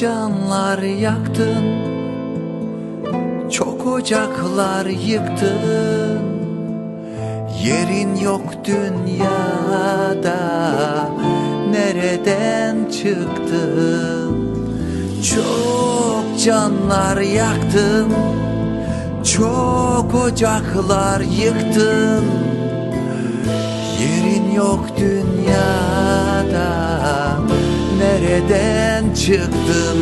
Canlar yaktın Çok ocaklar yıktın. Yerin yok dünyada Nereden çıktın? Çok canlar yaktın Çok ocaklar yıktın. Yerin yok dünyada Nereden çıktın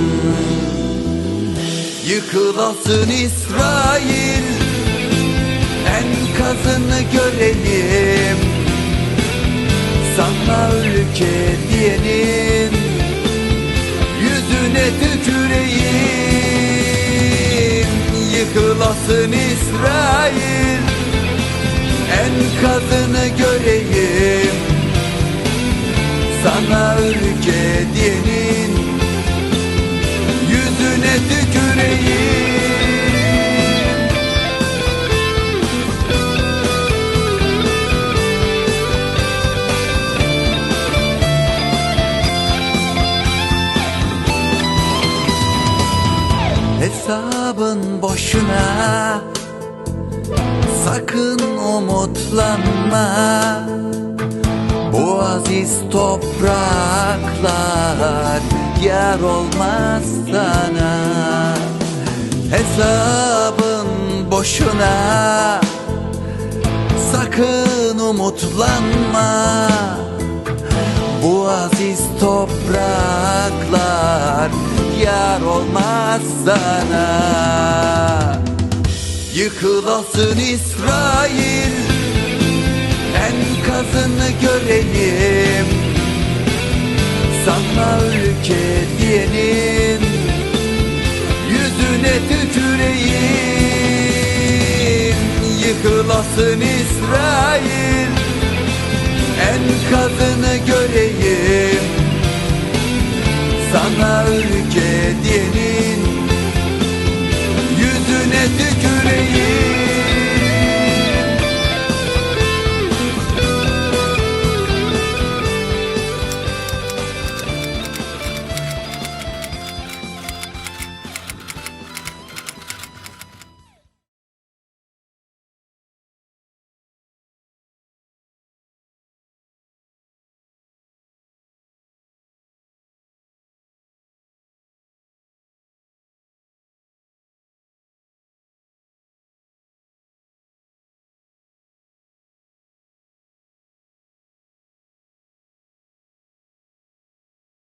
Yıkılasın İsrail Enkazını görelim. Sana ülke diyenin Yüzüne tüküreyim. Yıkılasın İsrail Enkazını göreyim. Sana ülke diyenin Hesabın boşuna Sakın umutlanma. Bu aziz topraklar Yar olmaz sana. Hesabın boşuna Sakın umutlanma. Bu aziz topraklar yar olmaz sana. Yıkılasın İsrail Enkazını görelim Sana ülke diyenin Yüzüne tüküreyim. Yıkılasın İsrail Enkazını